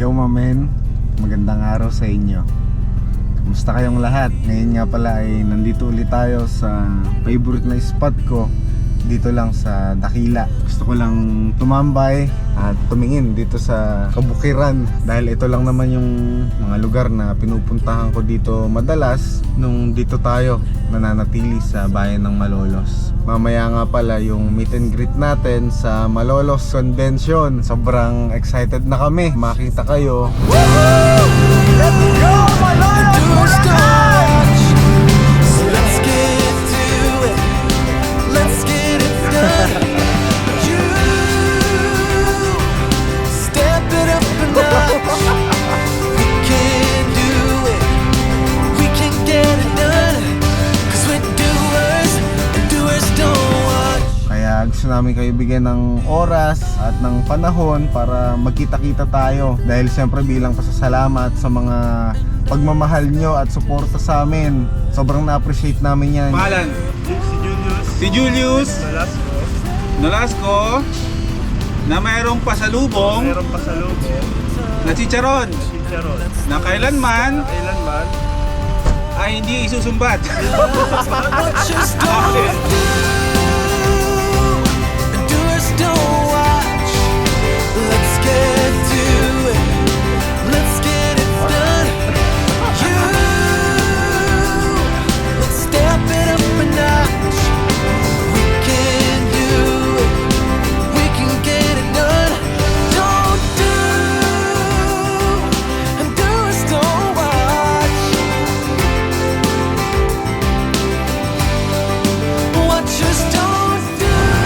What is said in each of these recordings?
Yo mamen, magandang araw sa inyo. Kumusta kayong lahat? Ngayon nga pala ay nandito ulit tayo sa favorite na spot ko Dito lang sa Dakila. Gusto ko lang tumambay at tumingin dito sa Kabukiran. Dahil ito lang naman yung mga lugar na pinupuntahan ko dito madalas Nung dito tayo nananatili sa bayan ng Malolos. Mamaya nga pala yung meet and greet natin sa Malolos Convention. Sobrang excited na kami. Makita kayo. Doors touch. So namin kayo bigyan ng oras at ng panahon para magkita-kita tayo. Dahil siyempre bilang pasasalamat sa mga pagmamahal nyo at suporta sa amin. Sobrang na-appreciate namin yan. Pangalan? Si Julius. Si Julius. Velasco, Nolasco. Na mayroong pasalubong. Mayroong pasalubong, na chicharon. Chicharon. na kailanman. Kailanman, ay hindi isusumbat.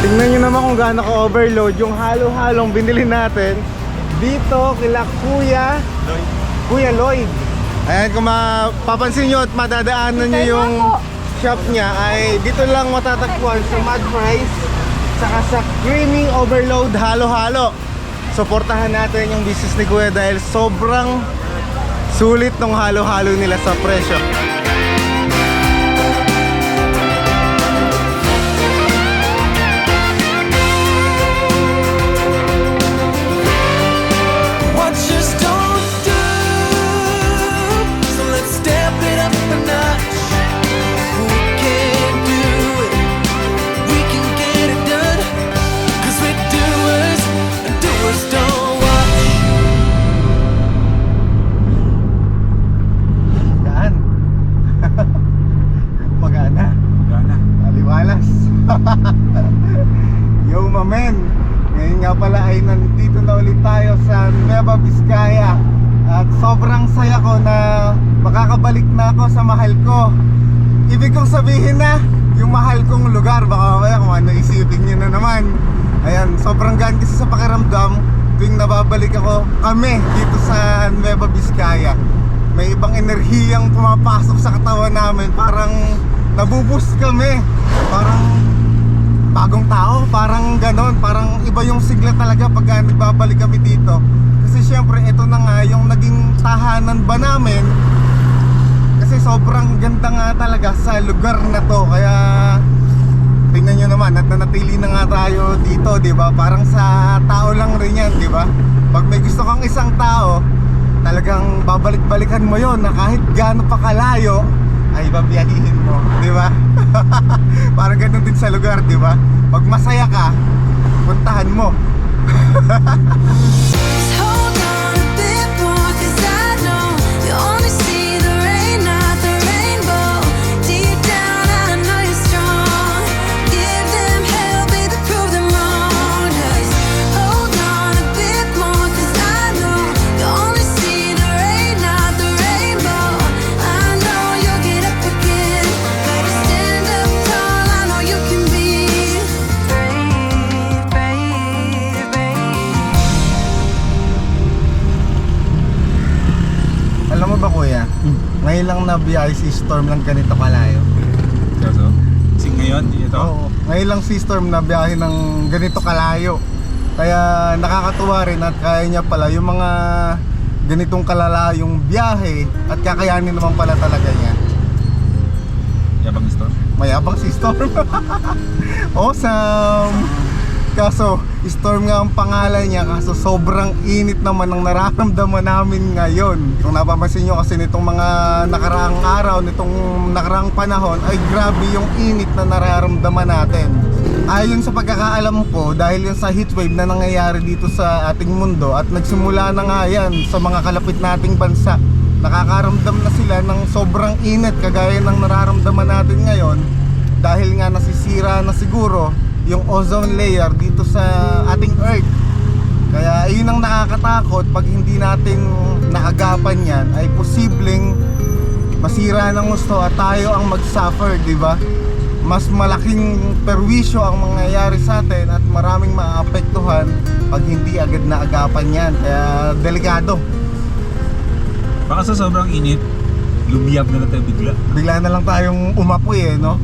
Tingnan nyo naman kung gaano ka-overload yung halo-halong binili natin dito kila Kuya Kuya Lloyd. Ayan, kung mapapansin nyo at madadaanan nyo yung shop niya ay dito lang matatagpuan sa Mad Fries saka sa Creamy Overload halo-halo. Suportahan natin yung business ni Kuya dahil sobrang sulit ng halo-halo nila sa presyo. Kami dito sa Nueva Vizcaya. May ibang enerhiyang pumapasok sa katawan namin, parang nabuboost kami. Parang bagong tao, parang ganon, parang iba yung sigla talaga pag nagbabalik kami dito. Kasi syempre, ito na nga yung naging tahanan ba namin. Kasi sobrang ganda nga talaga sa lugar na to. Kaya tingnan nyo naman, at nanatili na nga tayo dito, di ba? Parang sa tao lang rin yan, di ba? Pag may gusto kang isang tao, talagang babalik-balikan mo yon na kahit gaano pa kalayo, ay babiyahihin mo, di ba? Parang ganun din sa lugar, di ba? Pag masaya ka, puntahan mo. ngayon lang na biyahe si Storm ng ganito kalayo. So, kasi ngayon, ito. Oo, ngayon lang si Storm na biyahe ng ganito kalayo. Kaya nakakatuwa rin at kaya niya pala yung mga ganitong kalalayong biyahe at kakayanin naman pala talaga niya. Yabang store. Mayabang si Storm. awesome! Kaso, storm nga ang pangalan niya. Kaso sobrang init naman ang nararamdaman namin ngayon. Kung napapansin nyo kasi nitong mga nakaraang araw Nitong nakaraang panahon Ay grabe yung init na nararamdaman natin. Ayon sa pagkakaalam ko Dahil yan sa heatwave na nangyayari dito sa ating mundo At nagsimula na nga yan sa mga kalapit nating bansa Nakakaramdam na sila ng sobrang init Kagaya ng nararamdaman natin ngayon. Dahil nga nasisira na siguro yung ozone layer dito sa ating earth kaya yun ang nakakatakot pag hindi natin naagapan yan ay posibleng masira ng gusto at tayo ang mag-suffer, di ba? Mas malaking perwisyo ang mangyayari sa atin at maraming maapektuhan pag hindi agad naagapan yan. Kaya delikado. Baka sa sobrang init, lumiyab na lang tayo bigla. Bigla na lang tayong umapoy eh, no?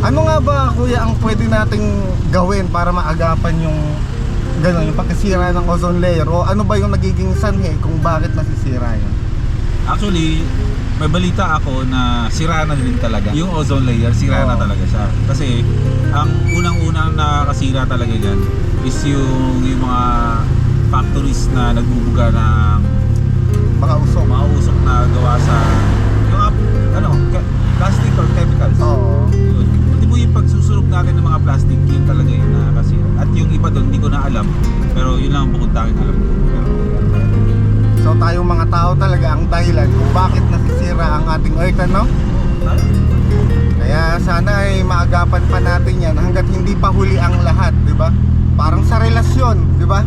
Ano nga ba kuya ang pwede nating gawin para maagapan yung gano'n, yung pagkasira ng ozone layer o ano ba yung nagiging sanhi kung bakit nasisira yun? Actually, may balita ako na sira na din talaga. Yung ozone layer, sira na Oo. talaga siya. Kasi, ang unang-unang nakakasira talaga dyan is yung, yung mga factories na nagbubuga ng Mga usok. mga usok na gawa sa yung ano, plastic or chemicals. Oo. Yun. Yung pagsusunog natin ng mga plastic, yun talaga yung nakakasira. At yung iba doon, hindi ko na alam. Pero yun lang ang bukod tanging alam ko. Pero, So tayong mga tao talaga ang dahilan kung bakit nasisira ang ating earth, ano? Kaya sana ay maagapan pa natin yan hanggat hindi pa huli ang lahat, di ba? Parang sa relasyon, di ba?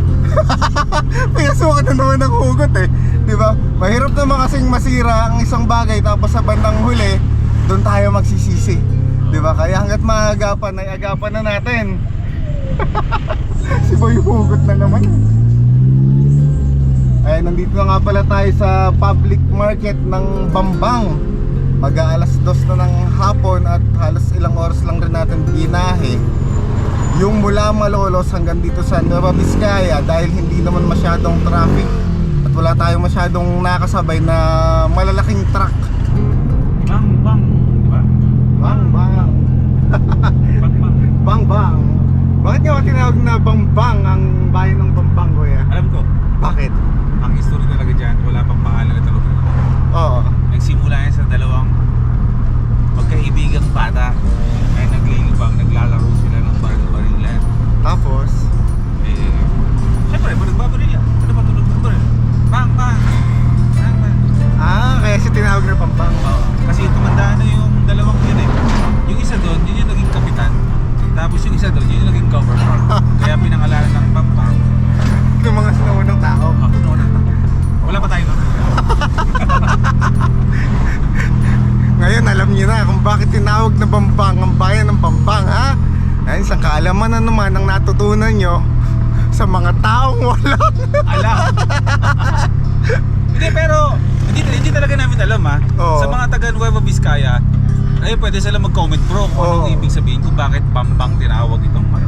May suka na naman ng hugot eh, di ba? Mahirap naman kasing masira ang isang bagay tapos sa bandang huli, doon tayo magsisisi. Di ba? Kaya hanggat maagapan ay agapan na natin. si Boy hugot na naman. Ay, nandito na nga pala tayo sa public market ng Bambang. Mag-aalas dos na ng hapon at halos ilang oras lang rin natin binahe. Yung mula Malolos hanggang dito sa Nueva Vizcaya dahil hindi naman masyadong traffic at wala tayong masyadong nakasabay na malalaking truck. Bambang ang ang natutunan nyo sa mga taong wala. Alam. hindi, pero hindi, hindi talaga namin alam ha. Oo. Sa mga taga Nueva Vizcaya, ay pwede sila mag-comment bro kung Oo. anong ibig sabihin kung bakit Pampang tinawag itong ano.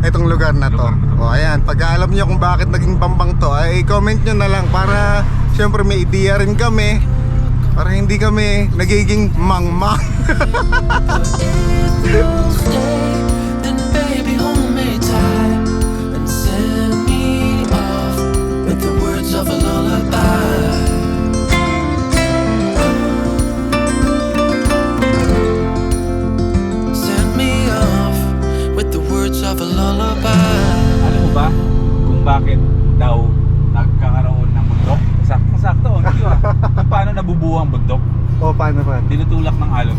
Itong lugar na to. Lugar na to. O ayan, pag alam niyo kung bakit naging Bambang to, ay comment nyo na lang para syempre may idea rin kami para hindi kami nagiging mangmang. If ba kung bakit daw nagkakaroon ng bundok? Sakto-sakto, oh, hindi ah. Kung paano nabubuo ang bundok? o paano pa? Tinutulak ng alon,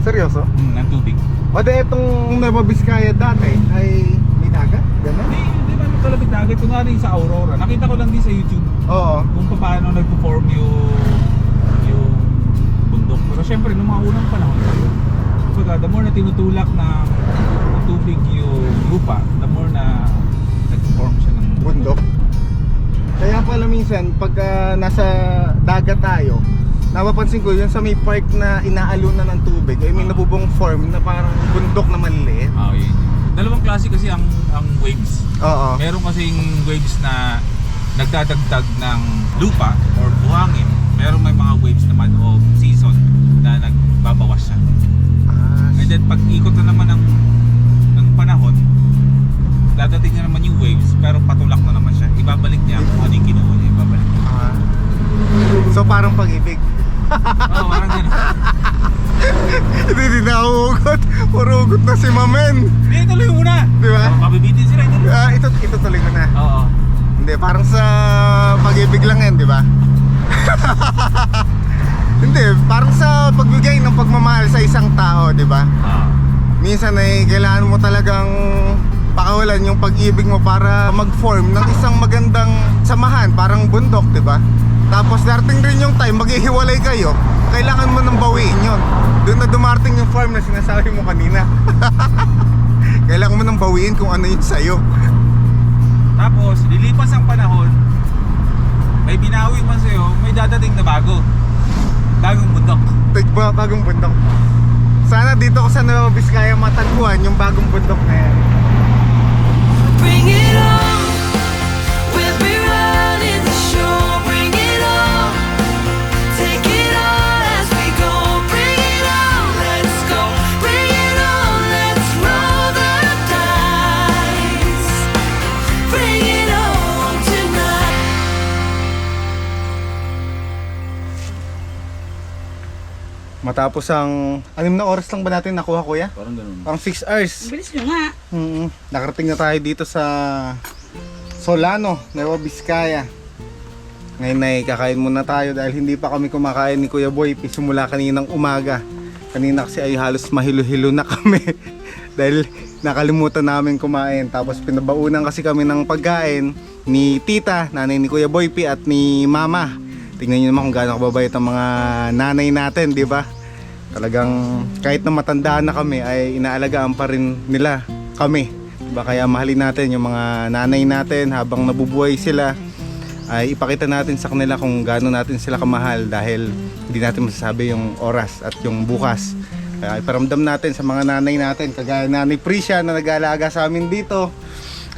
Seryoso? hmm, ng tubig. O de itong Nueva Vizcaya dati ay may dagat? Ganun? Hindi, hindi man kalabit dagat. Kung nga rin sa Aurora. Nakita ko lang din sa YouTube Oo. kung paano nagpo-form yung yung bundok. Pero syempre, nung mga unang panahon, kumbaga, the more na tinutulak ng tubig yung lupa, bundok. Kaya pala minsan pagka nasa dagat tayo, napapansin ko yun sa may park na inaalunan ng tubig, ay may Ah. nabubong form na parang bundok na maliliit. Ah, yun. Dalawang klase kasi ang ang waves. Oo. Meron kasing waves na nagdadagdag ng lupa or buhangin. Meron may mga waves naman of season na nagbabawas siya. Ah, And then pag ikot na naman ng ng panahon, dadating na naman yung waves, pero patulak na naman siya. Ibabalik niya kung ano yung kinuha niya, ibabalik niya. Ah. So parang pag-ibig. Oo, parang ganun. Hindi, hindi na ako ugot. Puro ugot na si Mamen. Hindi, tuloy muna. Di ba? Oh, Mabibitin sila, ituloy. Ah, ito, ito tuloy ko na. Oo. Hindi, parang sa pag-ibig lang yan, di ba? Hindi, parang sa pagbigay ng pagmamahal sa isang tao, di ba? Oo. Minsan ay kailangan mo talagang pakawalan yung pag-ibig mo para mag-form ng isang magandang samahan, parang bundok, di ba? Tapos darating rin yung time, maghihiwalay kayo, kailangan mo nang bawiin yun. Doon na dumarting yung form na sinasabi mo kanina. kailangan mo nang bawiin kung ano yun sa'yo. Tapos, lilipas ang panahon, may binawi man sa'yo, may dadating na bago. Bagong bundok. Tigba, bagong bundok. Sana dito ko sa Nueva Vizcaya matagpuan yung bagong bundok na yan. Bring it on. Matapos ang anim na oras lang ba natin nakuha kuya? Parang ganun. Parang 6 hours. Bilis nyo nga. Mm, nakarating na tayo dito sa Solano, Nueva Vizcaya. Ngayon ay kakain muna tayo dahil hindi pa kami kumakain ni Kuya Boy simula kaninang umaga. Kanina kasi ay halos mahilo-hilo na kami dahil nakalimutan namin kumain. Tapos pinabaunan kasi kami ng pagkain ni Tita, nanay ni Kuya Boypi at ni Mama. Tingnan niyo naman kung gaano kababait ang mga nanay natin, di ba? Talagang kahit na matanda na kami ay inaalagaan pa rin nila kami. Diba? Kaya mahalin natin yung mga nanay natin habang nabubuhay sila ay ipakita natin sa kanila kung gaano natin sila kamahal dahil hindi natin masasabi yung oras at yung bukas. Kaya iparamdam natin sa mga nanay natin kagaya nanay Prisha na nag-aalaga sa amin dito.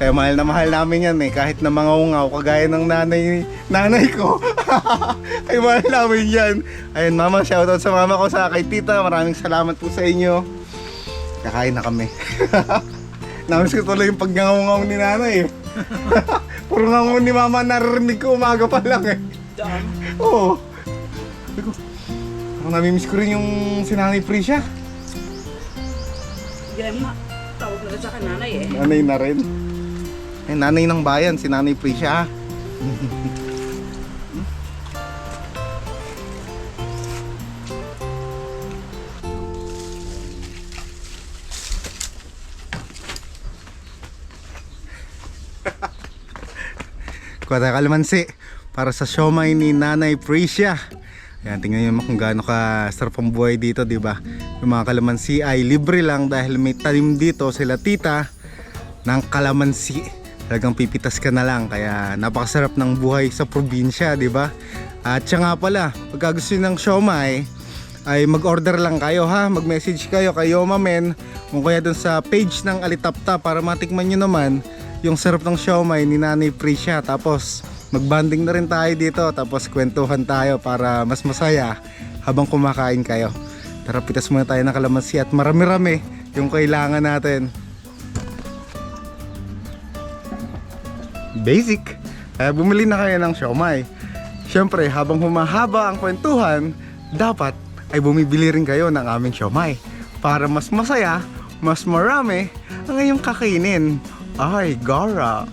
Kaya mahal na mahal namin yan eh kahit na mga ungaw kagaya ng nanay nanay ko. ay mahal namin yan. Ayun mama shoutout sa mama ko sa kay tita. Maraming salamat po sa inyo. Kakain na kami. Namiss ko tuloy yung pagngangungaw ni nanay eh. Puro ngangaw ni mama narinig ko umaga pa lang eh. Oo. Parang namimiss ko rin yung si Nanay Prisha. Hindi mo tawag na sa akin nanay eh. Nanay na rin. Eh, nanay ng bayan, si Nanay Prisha. Kuwata kalamansi para sa siomay ni Nanay Prisha. Ayan, tingnan nyo naman kung gaano ka sarap ang buhay dito, di ba? Yung mga kalamansi ay libre lang dahil may tanim dito sila tita ng kalamansi. Talagang pipitas ka na lang kaya napakasarap ng buhay sa probinsya, di ba? At siya nga pala, pagka gusto ng siomay, ay mag-order lang kayo ha, mag-message kayo kay Yoma Men o kaya dun sa page ng Alitapta para matikman nyo naman yung sarap ng siomay ni Nanay Prisha. Tapos magbanding na rin tayo dito tapos kwentuhan tayo para mas masaya habang kumakain kayo. Tara pitas muna tayo ng kalamansi at marami-rami yung kailangan natin. Basic. Kaya bumili na kayo ng siomay. Siyempre, habang humahaba ang kwentuhan, dapat ay bumibili rin kayo ng aming siomay para mas masaya, mas marami ang iyong kakainin. Ay, gara.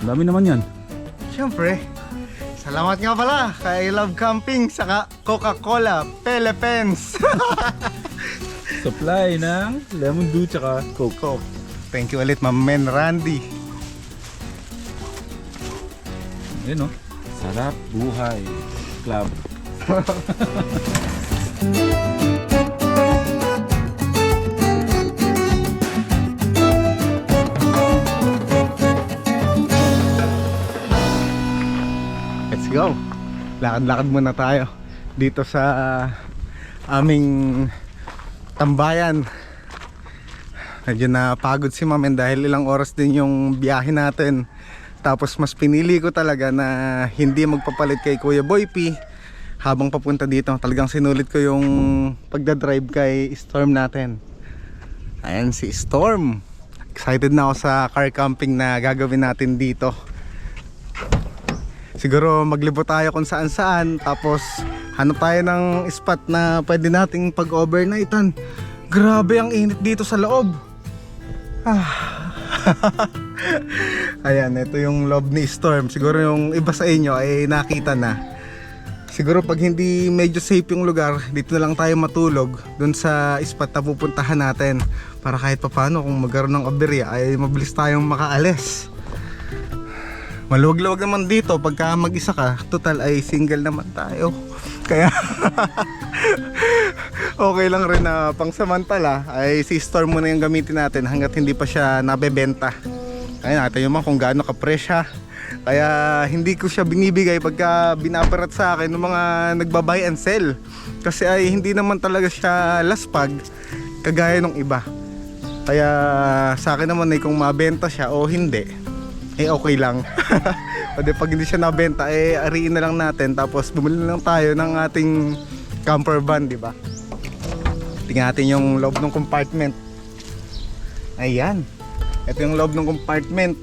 Ang dami naman yan. Siyempre, salamat nga pala kay Love Camping saka Coca-Cola Philippines. Supply ng lemon dew tsaka coke. Thank you ulit, Ma'am Men Randy. Ayun no. Sarap buhay. Club. Let's go. Lakad-lakad muna tayo dito sa aming tambayan. Medyo napagod si Mamen dahil ilang oras din yung biyahe natin. Tapos mas pinili ko talaga na hindi magpapalit kay Kuya Boy P habang papunta dito. Talagang sinulit ko yung pagdadrive kay Storm natin. Ayan si Storm. Excited na ako sa car camping na gagawin natin dito. Siguro maglibot tayo kung saan saan tapos hanap tayo ng spot na pwede nating pag-overnightan. Grabe ang init dito sa loob. Ah. Ayan, ito yung loob ni Storm. Siguro yung iba sa inyo ay nakita na. Siguro pag hindi medyo safe yung lugar, dito na lang tayo matulog dun sa spot na pupuntahan natin. Para kahit papano kung magkaroon ng aberya ay mabilis tayong makaalis. Maluwag-luwag naman dito pagka mag-isa ka, total ay single naman tayo. Kaya okay lang rin na pangsamantala ay si Storm muna yung gamitin natin hanggat hindi pa siya nabebenta. Kaya natin yung mga kung gaano ka-presya. Kaya hindi ko siya binibigay pagka binaparat sa akin ng mga nagbabuy and sell. Kasi ay hindi naman talaga siya laspag kagaya ng iba. Kaya sa akin naman ay kung mabenta siya o hindi, eh okay lang. o di pag hindi siya nabenta, eh ariin na lang natin tapos bumili na lang tayo ng ating camper van, di ba? Tingnan natin yung loob ng compartment. Ayan. Ito yung loob ng compartment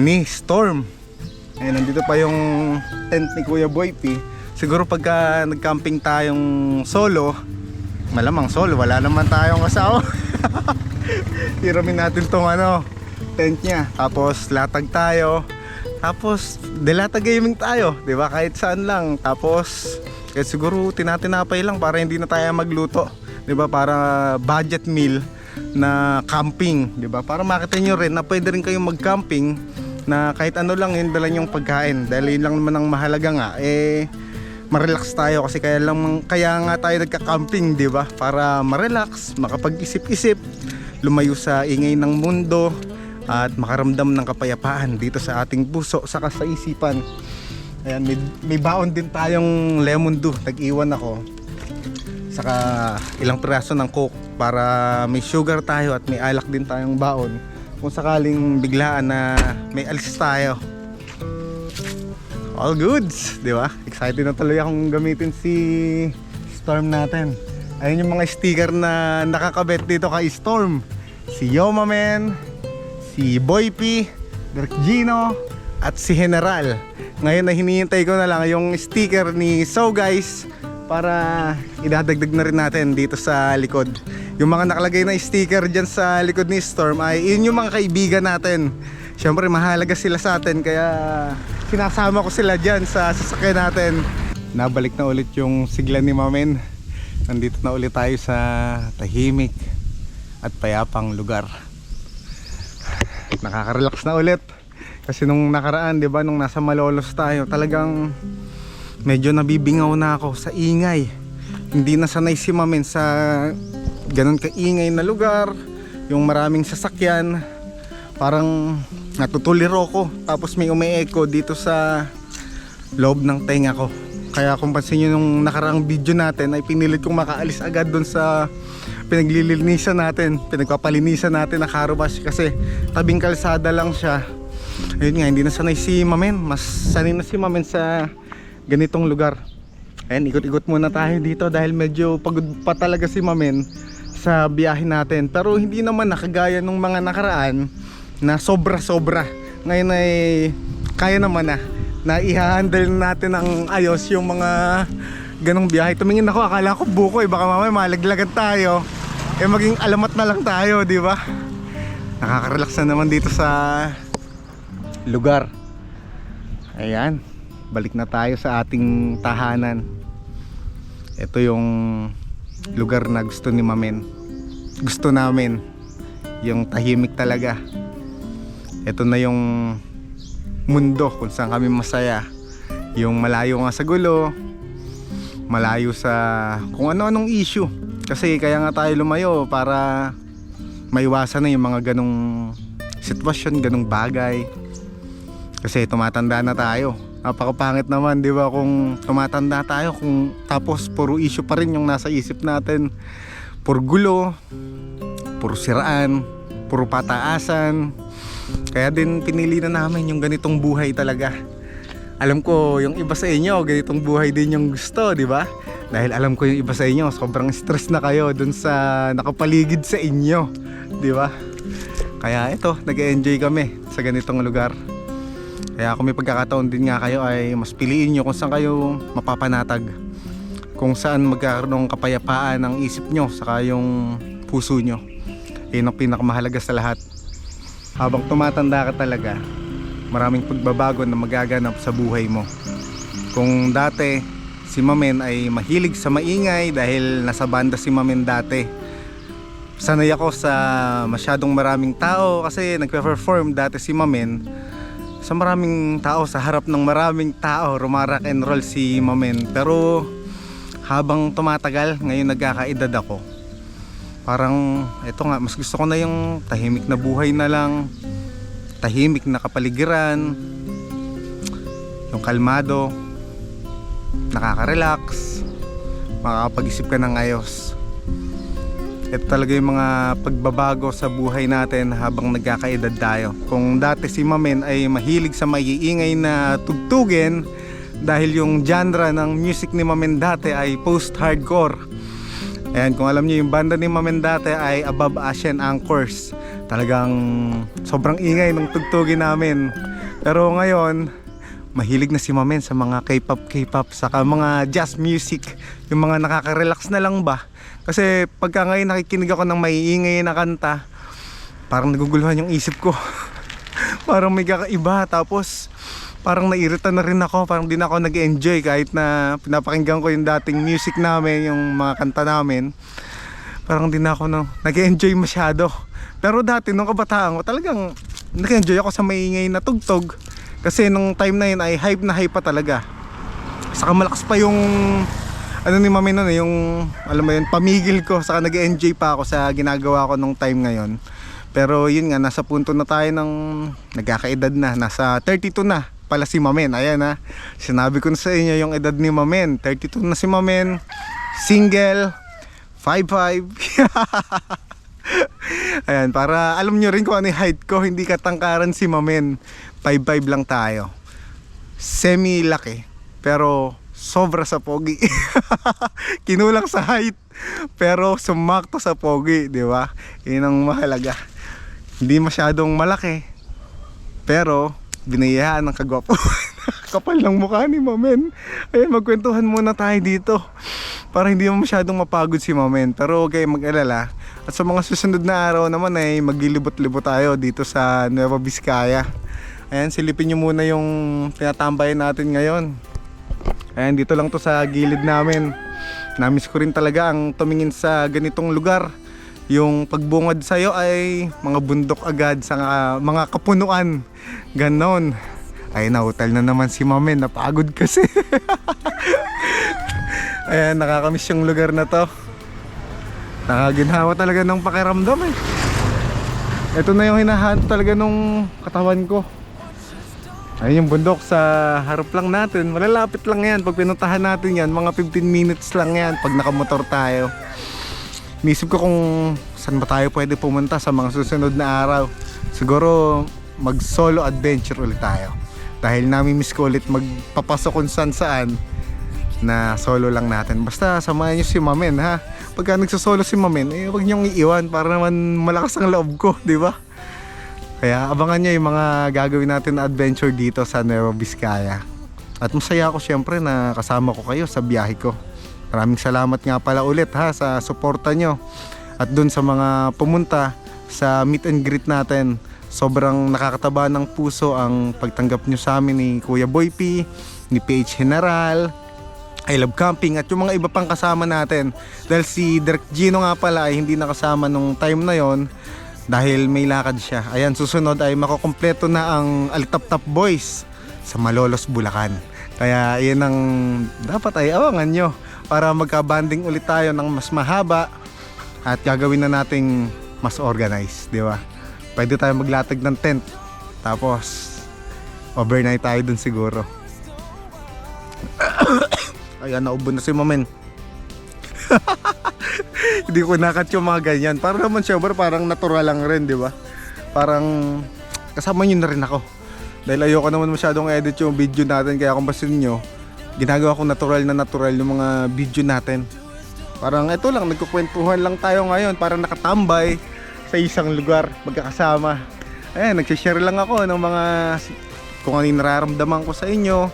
ni Storm. Ayan, nandito pa yung tent ni Kuya Boy P. Siguro pagka nag-camping tayong solo, malamang solo, wala naman tayong kasama. Hiramin natin tong ano, tent niya. Tapos latag tayo. Tapos delata gaming tayo, 'di ba? Kahit saan lang. Tapos kahit siguro tinatinapay lang para hindi na tayo magluto, 'di ba? Para budget meal na camping, 'di ba? Para makita nyo rin na pwede rin kayong mag-camping na kahit ano lang yun dala yung pagkain dahil yun lang naman ang mahalaga nga eh ma-relax tayo kasi kaya lang kaya nga tayo nagka-camping, 'di ba? Para ma-relax, makapag-isip-isip, lumayo sa ingay ng mundo at makaramdam ng kapayapaan dito sa ating puso sa isipan. Ayan, may, may baon din tayong lemon dew, nag-iwan ako. Saka ilang piraso ng coke para may sugar tayo at may alak din tayong baon kung sakaling biglaan na may alis tayo. All goods, di ba? Excited na tuloy akong gamitin si Storm natin. Ayun yung mga sticker na nakakabit dito kay Storm. Si Yoma Man, si Boy P, Dirk Gino, at si General. Ngayon na hinihintay ko na lang yung sticker ni So Guys para idadagdag na rin natin dito sa likod. Yung mga nakalagay na sticker dyan sa likod ni Storm ay yun yung mga kaibigan natin. Siyempre mahalaga sila sa atin kaya sinasama ko sila dyan sa sasakyan natin. Nabalik na ulit yung sigla ni Mamen. Nandito na ulit tayo sa tahimik at payapang lugar. Nakaka-relax na ulit. Kasi nung nakaraan, 'di ba, nung nasa Malolos tayo, talagang medyo nabibingaw na ako sa ingay. Hindi na sanay si Mamen sa ganun kaingay na lugar, yung maraming sasakyan. Parang natutuliro ko. Tapos may umi-echo dito sa loob ng tenga ko. Kaya kung pansin nyo nung nakaraang video natin ay pinilit kong makaalis agad dun sa pinaglilinisan natin, pinagpapalinisan natin na car wash kasi tabing kalsada lang siya. Ayun nga, hindi na sanay si Mamen. Mas sanay na si Mamen sa ganitong lugar. Ayun, ikot-ikot muna tayo dito dahil medyo pagod pa talaga si Mamen sa biyahe natin. Pero hindi naman nakagaya nung mga nakaraan na sobra-sobra. Ngayon ay kaya naman na na i-handle natin ng ayos yung mga ganong biyahe. Tumingin ako, akala ko buko eh. Baka mamaya malaglagan tayo. Eh maging alamat na lang tayo, di ba? Nakaka-relax na naman dito sa lugar. Ayan. Balik na tayo sa ating tahanan. Ito yung lugar na gusto ni Mamen. Gusto namin. Yung tahimik talaga. Ito na yung mundo kung saan kami masaya. Yung malayo nga sa gulo, malayo sa kung ano-anong issue. Kasi kaya nga tayo lumayo para maiwasan na yung mga ganong sitwasyon, ganong bagay. Kasi tumatanda na tayo. Napakapangit naman, di ba, kung tumatanda tayo, kung tapos puro issue pa rin yung nasa isip natin. Puro gulo, puro siraan, puro pataasan. Kaya din pinili na namin yung ganitong buhay talaga. Alam ko yung iba sa inyo, ganitong buhay din yung gusto, di ba? Dahil alam ko yung iba sa inyo, sobrang stress na kayo dun sa nakapaligid sa inyo, di ba? Kaya ito, nag-enjoy kami sa ganitong lugar. Kaya kung may pagkakataon din nga kayo ay mas piliin nyo kung saan kayo mapapanatag. Kung saan magkaroon ng kapayapaan ang isip nyo saka yung puso nyo. Yun ang pinakamahalaga sa lahat. Habang tumatanda ka talaga, maraming pagbabago na magaganap sa buhay mo. Kung dati si Mamen ay mahilig sa maingay dahil nasa banda si Mamen dati. Sanay ako sa masyadong maraming tao kasi nagpe-perform dati si Mamen sa maraming tao, sa harap ng maraming tao, rumarak and roll si Mamen. Pero habang tumatagal, ngayon nagkakaedad ako. Parang, eto nga, mas gusto ko na yung tahimik na buhay na lang, tahimik na kapaligiran, yung kalmado, nakaka-relax, makakapag-isip ka ng ayos. Ito talaga yung mga pagbabago sa buhay natin habang nagkakaedad tayo. Kung dati si Mamen ay mahilig sa maiingay na tugtugin dahil yung genre ng music ni Mamen dati ay post-hardcore. Ayan, kung alam niyo yung banda ni Mamen dati ay Above Asian Anchors. Talagang sobrang ingay ng tugtugin namin. Pero ngayon, mahilig na si Mamen sa mga K-pop, K-pop, saka mga jazz music. Yung mga nakaka-relax na lang ba. Kasi pagka ngayon nakikinig ako ng maiingay na kanta, parang naguguluhan yung isip ko. parang may kakaiba. Tapos parang nairita na rin ako. Parang di na ako nag-enjoy kahit na pinapakinggan ko yung dating music namin, yung mga kanta namin. Parang di na ako no, nag-enjoy masyado. Pero dati nung kabataan ko talagang nag-enjoy ako sa maingay na tugtog. Kasi nung time na yun ay hype na hype pa talaga. Saka malakas pa yung ano ni mami nun eh, yung alam mo yun, pamigil ko. Saka nag-enjoy pa ako sa ginagawa ko nung time ngayon. Pero yun nga, nasa punto na tayo ng nagkakaedad na. Nasa 32 na pala si Mamen. Ayan ha. Sinabi ko na sa inyo yung edad ni Mamen. 32 na si Mamen. Single. 5'5". Ayan, para alam nyo rin kung ano yung height ko. Hindi katangkaran si Mamen. 5'5 lang tayo. Semi-laki. Pero sobra sa pogi. Kinulang sa height. Pero sumakto sa pogi, di ba? Yun ang mahalaga. Hindi masyadong malaki. Pero binayaan ng kagwapo. Kapal ng mukha ni Mamen. Ayan, magkwentuhan muna tayo dito. Para hindi mo masyadong mapagod si Mamen. Pero huwag kayong mag-alala. At sa mga susunod na araw naman ay maglilibot-libot tayo dito sa Nueva Vizcaya. Ayan, silipin nyo muna yung tinatambayan natin ngayon. Ayan, dito lang to sa gilid namin. Namiss ko rin talaga ang tumingin sa ganitong lugar. Yung pagbungad sa'yo ay mga bundok agad sa nga- mga kapunuan. Ganon. Ay, na-hotel na naman si Mamen. Napagod kasi. Ayan, nakakamiss yung lugar na to. Nakaginhawa talaga ng pakiramdam eh. Ito na yung hinahanap talaga nung katawan ko. Ayun yung bundok sa harap lang natin. Malalapit lang yan. Pag pinuntahan natin yan, mga 15 minutes lang yan pag nakamotor tayo. Nisip ko kung saan ba tayo pwede pumunta sa mga susunod na araw. Siguro mag solo adventure ulit tayo. Dahil nami-miss ko ulit magpapasok kung saan saan na solo lang natin. Basta samahan nyo si Mamen ha. Pagka nagsosolo si Mamen, eh wag niyong iiwan para naman malakas ang loob ko, di ba? Kaya abangan nyo yung mga gagawin natin na adventure dito sa Nueva Vizcaya. At masaya ako syempre na kasama ko kayo sa biyahe ko. Maraming salamat nga pala ulit ha sa suporta nyo. At dun sa mga pumunta sa meet and greet natin. Sobrang nakakataba ng puso ang pagtanggap nyo sa amin ni Kuya Boy P, ni PH General, I Love Camping at yung mga iba pang kasama natin. Dahil si Direk Gino nga pala ay hindi nakasama nung time na yon dahil may lakad siya. Ayan, susunod ay makukompleto na ang Alitap-Tap Boys sa Malolos, Bulacan. Kaya yan ang dapat ay awangan nyo para magka-banding ulit tayo ng mas mahaba at gagawin na nating mas organized, di ba? Pwede tayo maglatag ng tent. Tapos, overnight tayo dun siguro. Ayan, naubo na si Mamen. Hindi ko nakat yung mga ganyan. Para naman syempre parang natural lang rin, di ba? Parang kasama nyo na rin ako. Dahil ayoko naman masyadong edit yung video natin kaya kung basin nyo, ginagawa ko natural na natural yung mga video natin. Parang ito lang, nagkukwentuhan lang tayo ngayon, parang nakatambay sa isang lugar, magkakasama. Ayan, nagsishare lang ako ng mga kung ano yung nararamdaman ko sa inyo.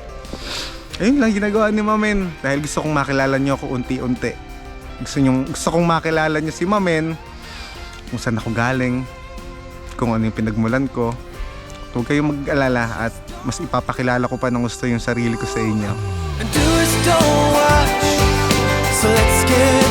Ayun lang ginagawa ni Mamen dahil gusto kong makilala nyo ako unti-unti. Gusto, nyo, gusto kong makilala nyo si Mamen kung saan ako galing, kung ano yung pinagmulan ko. Huwag kayong mag-alala at mas ipapakilala ko pa ng gusto yung sarili ko sa inyo. And don't watch, so let's get